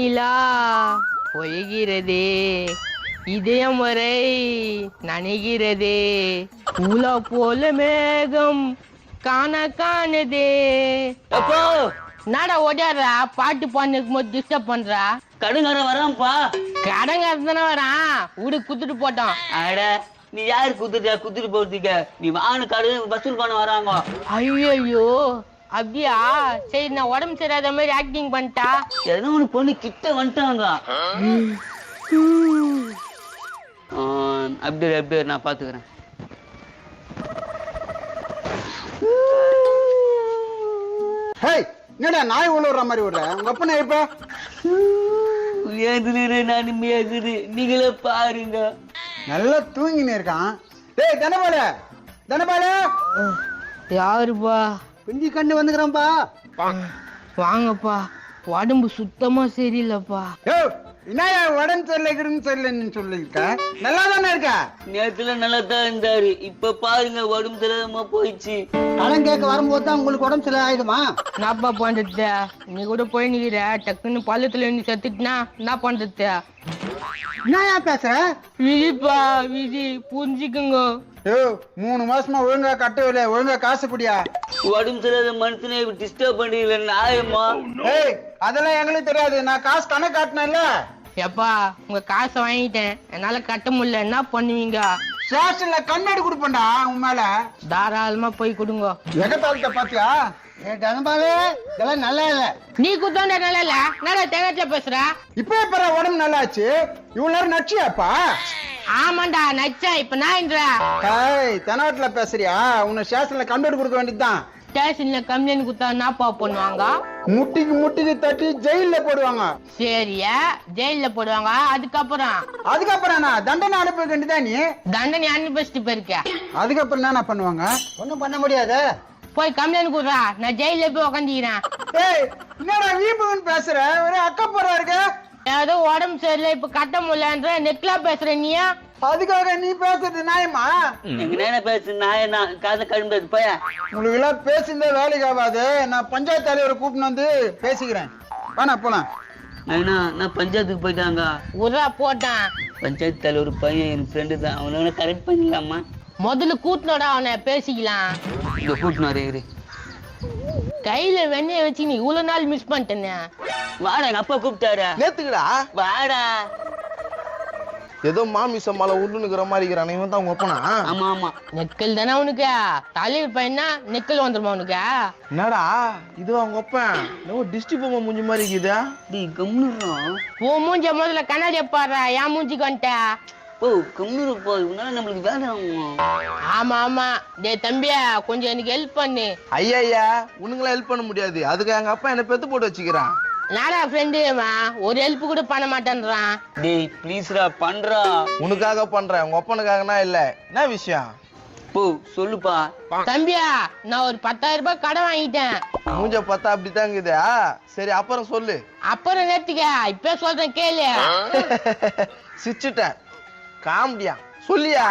வெண்ணிலா பொய்கிறதே. இதயம் வரை நனைகிறதே. உலா போல மேகம் காண காணுதே. அப்போ! என்னடா ஓடியாடுறா? பாட்டு பாடுக்கும் போது டிஸ்டர்ப் பண்றா? கடுங்காரன் வரான்ப்பா. கடங்க தானே வரான். வீடு குத்துட்டு போட்டோம் அட நீ யாரு குத்துட்ட? குத்துட்டு போறதுக்க. நீ வாங்க கடு வசூல் பண்ண வராங்க. ஐயோ அப்படியா? சரி நான் உடம்பு சரியாத மாதிரி ஆக்டிங் பண்ணிட்டா? ஏதோ ஒண்ணு பொண்ணு கிட்ட வந்துட்டாங்க. ஆ, அப்படி அப்படி நான் பாத்துக்கிறேன். ஹேய் என்னடா நாய் உழுவுற மாதிரி விடுற உங்க அப்பனை இப்ப ஏதுல நான் மேகுது நீங்களே பாருங்க. நல்லா தூங்கின்னு இருக்கான். டேய் தனபால தனபால. யாருப்பா? குஞ்சு கண்டு வந்துக்கிறோம்ப்பா வாங்கப்பா. உடம்பு சுத்தமா சரியில்லைப்பா. யோ என்னயா உடம்பு சரியில்லைன்னு சரியில்லைன்னு சொல்லிருக்க நல்லா தானே இருக்க? நேத்துல நல்லா தான் இருந்தாரு. இப்ப பாருங்க உடம்பு தெரியாம போயிடுச்சு. கடன் கேட்க வரும்போது தான் உங்களுக்கு உடம்பு சரி ஆயிடுமா? என்னப்பா பண்றது நீ கூட போய் நிக்கிற. டக்குன்னு பள்ளத்துல நீ செத்துட்டுனா என்ன பண்றது என்னயா பேசுற? விதிப்பா விதி புரிஞ்சுக்குங்க. யோ மூணு மாசமா ஒழுங்கா கட்டவில்லை. ஒழுங்கா காசு குடியா உடம்பு சரியாத மனுஷனை டிஸ்டர்ப் பண்ணிக்கல நாயம்மா ஏய் அதெல்லாம் எங்களுக்கு தெரியாது. நான் காசு கணக்கு காட்டினேன்ல. எப்பா உங்க காசை வாங்கிட்டேன். என்னால கட்ட முடியல. என்ன பண்ணுவீங்க? ஸ்டேஷன்ல கண்ணாடி கொடுப்பேன்டா உன் மேல. தாராளமா போய் கொடுங்க. எகத்தாளத்தை பாத்தியா? ஏ தனபாலே இதெல்லாம் நல்லா இல்ல. நீ குத்தோண்ட நல்லா இல்ல? என்னடா தேங்காய்ல பேசுற? இப்ப எப்ப உடம்பு நல்லாச்சு. இவ்வளவு நேரம் நச்சியாப்பா ஆமாண்டா நச்சா இப்ப நான் என்றா ஹாய் தெனாவட்டில பேசுறியா? உன்னை ஸ்டேஷன்ல கம்ப்ளைண்ட் கொடுக்க வேண்டியதுதான். ஸ்டேஷன்ல கம்ப்ளைண்ட் குத்தா என்னப்பா பண்ணுவாங்க? முட்டிக்கு முட்டிக்கு தட்டி ஜெயில்ல போடுவாங்க. சரியா? ஜெயில்ல போடுவாங்க? அதுக்கப்புறம்? அதுக்கப்புறம் என்ன? தண்டனை அனுப்ப வேண்டியதா நீ? தண்டனை அனுபவிச்சுட்டு போயிருக்க. அதுக்கப்புறம் என்ன பண்ணுவாங்க? ஒண்ணும் பண்ண முடியாது. போய் கம்ப்ளைண்ட் கொடுறா. நான் ஜெயில போய் உக்காந்துக்கிறேன். ஏய் என்னடா வீம்புன்னு பேசுற? ஒரே அக்கப்போரா இருக்க. ஏதோ உடம்பு சரியில்லை இப்ப கட்ட முடியலன்ற நெக்லா பேசுற நீயா? அதுக்காக நீ பேசுறது நியாயமா? எங்க நேரம் பேசு நாயனா காதை கழும்பு போய? உங்களுக்கு எல்லாம் பேசியிருந்தா வேலைக்கு ஆகாது. நான் பஞ்சாயத்து தலைவரை கூப்பிட்டு வந்து பேசிக்கிறேன். வேணா போலாம். நாயனா நான் பஞ்சாயத்துக்கு போயிட்டாங்க? உரா போட்டான். பஞ்சாயத்து தலைவர் பையன் என் ஃப்ரெண்டு தான். அவனை கரெக்ட் பண்ணிடலாமா? முதல்ல கூட்டினோட அவனை பேசிக்கலாம். இங்க கூட்டினாரு கையில வெண்ணெய வச்சு நீ இவ்வளவு நாள் மிஸ் பண்ணிட்டேனே. வாடா எங்க அப்பா கூப்பிட்டாரு. நேத்துக்குடா? வாடா. ஏதோ மாமிசம் மலை உருளுங்கிற மாதிரி இருக்கிறான் இவன் தான் உங்க அப்பனா? ஆமா ஆமா. நெக்கல் தானே அவனுக்கு. தலைவர் பையனா நெக்கல் வந்துருமா அவனுக்கு? என்னடா இது அவங்க அப்பன் என்னவோ டிஸ்டி பொம்மை மூஞ்சி மாதிரி இருக்குது. டேய் கம்னுறோம் உன் மூஞ்ச முதல்ல கண்ணாடிய பாடுறா என் மூஞ்சிக்கு வந்துட்ட. ஓ கம்னுரு போ இவனால நம்மளுக்கு வேலை ஆகும்? ஆமா ஆமா. டேய் தம்பியா கொஞ்சம் எனக்கு ஹெல்ப் பண்ணு. ஐயா ஐயா உனங்களாம் ஹெல்ப் பண்ண முடியாது. அதுக்கு எங்க அப்பா என்ன பெத்து போட்டு வச்சுக்கிறான். நாடா ஃப்ரெண்டு ஒரு ஹெல்ப் கூட பண்ண மாட்டேன்றான். டேய் ப்ளீஸ்ரா பண்றா. உனக்காக பண்றேன். உங்க அப்பனுக்காகனா இல்ல. என்ன விஷயம்? போ சொல்லுப்பா. தம்பியா நான் ஒரு பத்தாயிரம் ரூபாய் கடன் வாங்கிட்டேன். மூஞ்ச பார்த்தா அப்படித்தான் இருக்குது? சரி அப்புறம் சொல்லு. அப்புறம் நேத்துக்க இப்ப சொல்றேன் கேளு. சிரிச்சுட்டேன். காமெடியா? சொல்லியா?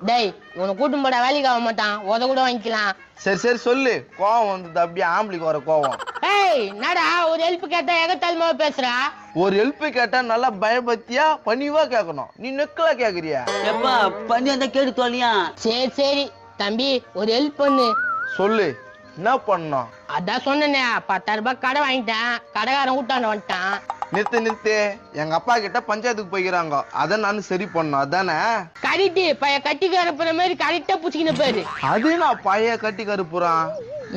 டேய் உன்னை கூட்டும் போட வேலைக்கு ஆக மாட்டான். உத கூட வாங்கிக்கலாம். சரி சரி சொல்லு. கோவம் வந்தது அப்படியே ஆம்பளைக்கு வர கோவம். ஏய் என்னடா ஒரு ஹெல்ப் கேட்டா எகத்தாலுமா பேசுறா? ஒரு ஹெல்ப் கேட்டா நல்லா பயபக்தியா பணிவா கேட்கணும் நீ நெக்கலா கேக்குறியா? எப்பா பண்ணி அந்த கேட்டு தொலையா சரி சரி. தம்பி ஒரு ஹெல்ப் பண்ணு. சொல்லு. என்ன பண்ணணும்? அதான் சொன்னேனே பத்தாயிரம் ரூபாய் கடை வாங்கிட்டேன். கடைக்காரன் கூட்டாண்ட வந்துட்டான். நிறுத்து நிறுத்து எங்க அப்பா கிட்ட பஞ்சாயத்துக்கு போய்க்கிறாங்க. அதை நான் சரி பண்ணணும் அதானே கரெக்டு பைய கட்டிக்கு அனுப்புற மாதிரி கரெக்டா புடிச்சுக்கின பேரு அது நான் பழைய கட்டி கருப்புறான்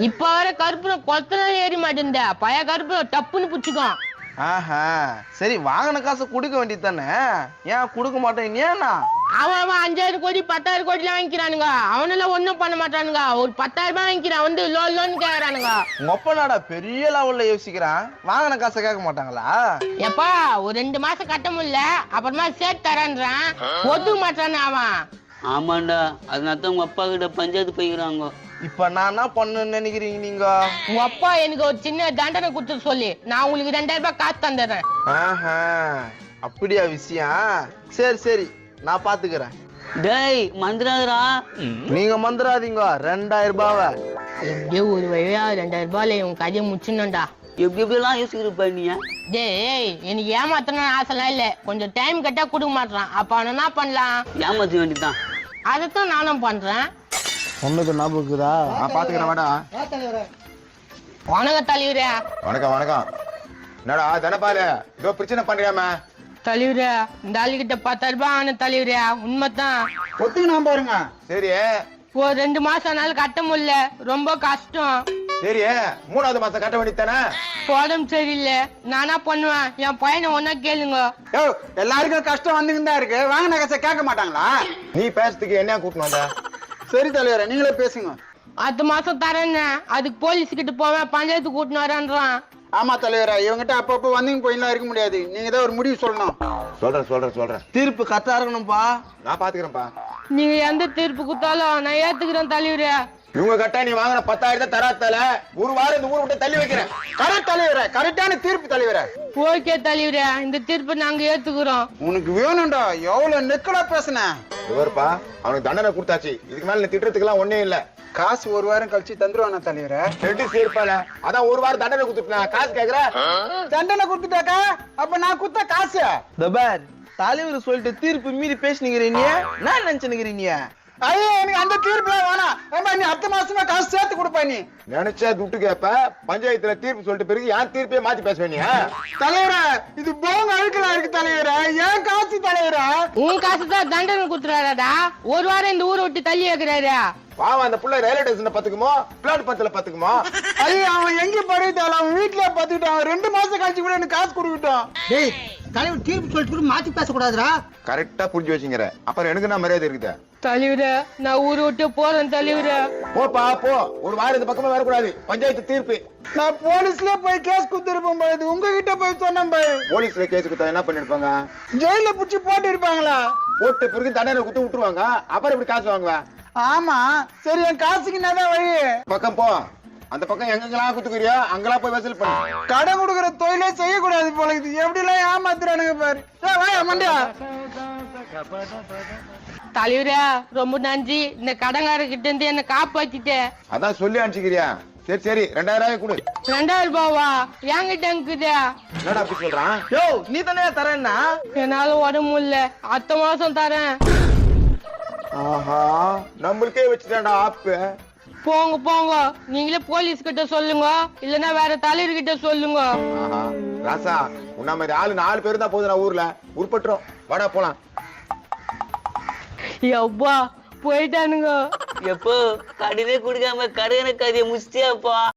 இப்ப வர கருப்புரம் கொத்தனால ஏறி மாட்டேன் பழைய கருப்புரம் டப்புன்னு புடிச்சுக்கும். ஆஹா சரி வாங்கின காசை கொடுக்க வேண்டியது தானே? ஏன் கொடுக்க மாட்டேன் ஏன்னா அவன் அவன் அஞ்சாயிரம் கோடி பத்தாயிரம் கோடிலாம் வாங்கிக்கிறானுங்க. அவனெல்லாம் ஒண்ணும் பண்ண மாட்டானுங்க. ஒரு பத்தாயிரம் ரூபாய் வாங்கிக்கிறான். வந்து லோன் லோன் கேக்குறானுங்க. உங்க அப்பனாடா பெரிய லெவல்ல யோசிக்கிறான். வாங்கின காசை கேட்க மாட்டாங்களா? எப்பா ஒரு ரெண்டு மாசம் கட்ட முடியல. அப்புறமா சேர்த்து தரேன்றான். ஒத்துக்க மாட்டானே அவன். ஆமாண்டா அதனால தான் உங்க அப்பா கிட்ட பஞ்சாயத்து போய்க்கிறாங்க. இப்ப நான் என்ன பண்ணணும்னு நினைக்கிறீங்க நீங்க? உங்க அப்பா எனக்கு ஒரு சின்ன தண்டனை கொடுத்து சொல்லி. நான் உங்களுக்கு ரெண்டாயிரம் ரூபாய் காசு தந்துடுறேன். ஆஹா அப்படியா விஷயம்? சரி சரி. நான் பாத்துக்கிறேன். டேய் மந்திராதரா. நீங்க மந்திராதீங்க ரெண்டாயிரம் ரூபாவை. எப்படியோ ஒரு வழியா ரெண்டாயிரம் ரூபாயில உன் கதையை முடிச்சுடணும்டா எப்படி எப்படிலாம் யோசிக்கிறப்ப நீ டேய் எனக்கு ஏமாத்தணும்னு ஆசைலாம் இல்ல. கொஞ்சம் டைம் கேட்டா கொடுக்க மாட்டான் அப்ப அவன் என்ன பண்ணலாம்? ஏமாத்த வேண்டியதுதான். அதைத்தான் நானும் பண்றேன். சொன்னது ஞாபகம் இருக்குதா? நான் பாத்துக்கிறேன் வாடா. வணக்க தலைவரே. வணக்கம் வணக்கம். என்னடா தனபாலு ஏதோ பிரச்சனை பண்றியாம? தலைவரே இந்த ஆளுகிட்ட பத்தாயிரம் ரூபாய் ஆன தலைவரே உண்மைதான். ஒத்துக்கினா பாருங்க. சரி. ஒரு ரெண்டு மாசம் ஆனாலும் கட்ட முடியல. ரொம்ப கஷ்டம். சரி. மூணாவது மாசம் கட்ட வேண்டியதானே உடம்பு சரியில்லை. நானா பண்ணுவேன். என் பையனை ஒன்னா கேளுங்க. யோ எல்லாருக்கும் கஷ்டம் வந்துன்னு தான் இருக்கு. வாங்கின காசை கேட்க மாட்டாங்களா? நீ பேசுறதுக்கு என்ன வந்த? சரி தலைவரே நீங்களே பேசுங்க. அடுத்த மாசம் தரேன்னு. அதுக்கு போலீஸ் கிட்ட போவேன். பஞ்சாயத்து கூட்டின்னு வரேன்றான். ஆமா தலைவரே இவங்கிட்ட அப்பப்போ வந்துங்க போயிலாம் இருக்க முடியாது. நீங்க தான் ஒரு முடிவு சொல்லணும். சொல்றேன் சொல்றேன் சொல்றேன். தீர்ப்பு கரெக்டா இருக்கணும்ப்பா நான் பாத்துக்கிறேன்ப்பா. நீங்க எந்த தீர்ப்பு கொடுத்தாலும் நான் ஏத்துக்கிறேன் தலைவரே. இவங்க கட்டா நீ வாங்கின பத்தாயிரத்தை தராத்தால ஒரு வாரம் இந்த ஊரை விட்டு தள்ளி வைக்கிறேன். கரெக்ட் தலைவரே கரெக்டான தீர்ப்பு தலைவரே. ஓகே தலைவரே இந்த தீர்ப்பை நாங்க ஏத்துக்கிறோம். உனக்கு வேணும்டா எவ்வளவு நெக்கலா பேசுன? இவருப்பா அவனுக்கு தண்டனை கொடுத்தாச்சு. இதுக்கு மேல நீ திட்டுறதுக்குலாம் ஒண்ணே இல்ல. காசு ஒரு வாரம் கழிச்சு தந்துருவானா தலைவரே? ரெண்டு சேர்ப்பால அதான் ஒரு வாரம் தண்டனை கொடுத்துட்டு காசு கேக்குற? தண்டனை கொடுத்துட்டாக்கா? அப்ப நான் குத்த காசு? தபார் தலைவர் சொல்லிட்டு தீர்ப்பு மீறி பேசினுக்கிறீங்க. என்ன நினைச்சுனுக்கிறீங்க. ஐயோ எனக்கு அந்த தீர்ப்புலாம் வேணாம். ஏம்பா நீ அடுத்த மாசமா காசு சேர்த்து கொடுப்பா நீ. நினைச்சா துட்டு கேப்ப பஞ்சாயத்துல தீர்ப்பு சொல்லிட்டு பிறகு ஏன் தீர்ப்பே மாத்தி பேசுவேன் நீ தலைவரே இது போங்க அழுக்கலா இருக்கு தலைவரே. ஏன் காசு தலைவரே? உன் காசு தான் தண்டனை கொடுத்துறாராடா. ஒரு வாரம் இந்த ஊரை விட்டு தள்ளி வைக்கிறாரு. பாவம் அந்த புள்ள ரயில்வே ஸ்டேஷன்ல பாத்துக்குமோ? பிளாட் பத்துல பாத்துக்குமோ? ஐயோ அவன் எங்க படுத்தாலும் அவன் வீட்டுல பாத்துக்கிட்டான். அவன் ரெண்டு மாசம் கழிச்சு கூட எனக்கு காசு கொடுக்கட்டும். டேய் தலைவர் தீர்ப்பு சொல்லிட்டு மாத்தி பேசக்கூடாதுடா. கரெக்டா புரிஞ்சு வச்சுங்கிற. அப்புறம் எனக்கு என்ன மரியாதை இருக்குது? தலைவரே நான் ஊரை விட்டு போறேன் தலைவரே. போப்பா போ. ஒரு வாரம் இந்த பக்கமே வரக்கூடாது. பஞ்சாயத்து தீர்ப்பு. நான் போலீஸ்ல போய் கேஸ் குடுத்திருப்பேன் பாரு. உங்ககிட்ட போய் சொன்னேன் பாரு. போலீஸ்ல கேஸ் கொடுத்தா என்ன பண்ணிருப்பாங்க? ஜெயில புடிச்சு போட்டு இருப்பாங்களா போட்டு பிறகு தண்டனை குத்து விட்டுருவாங்க. அப்புறம் எப்படி காசு வாங்குவேன் ஆமா. சரி என் காசுக்கு என்னதான் வழி? பக்கம் போ. அந்த பக்கம் எங்கெங்கெல்லாம் குத்துக்கிறியோ அங்கெல்லாம் போய் வசூல் பண்ணு. கடன் கொடுக்குற தொழிலே செய்யக்கூடாது போல இது எப்படி எல்லாம் ஏமாத்துறானுங்க பாரு. ஏய், வாயா மண்டியா? தலைவரே ரொம்ப நன்றி. இந்த கடங்காரர்கிட்ட இருந்து என்ன காப்பாத்திட்டே. அதான் சொல்லி அனுப்பிச்சிக்கிறியா? சரி சரி ரெண்டாயிரம் ரூபாய் கொடு. ரெண்டாயிரம் ரூபாவா? என்கிட்ட இருக்குது என்னடா அப்படி சொல்றான்? யோ நீ தானே தரேன்னா? என்னால உடம்பு முடியல. அடுத்த மாசம் தரேன். ஆஹா நம்மளுக்கே வச்சுட்டான்டா ஆப்பு. போங்க போங்க. நீங்களே போலீஸ் கிட்ட சொல்லுங்க. இல்லனா வேற தலைவர் கிட்ட சொல்லுங்க. ஆஹா ராசா உன்ன மாதிரி ஆளு நாலு பேர் தான் போகுதுடா ஊர்ல. உருப்பட்டுரும். வாடா போலாம். எப்பா போயிட்டானுங்க. எப்போ? கடனே குடுக்காம கடனை கதையை முடிச்சிட்டியாப்பா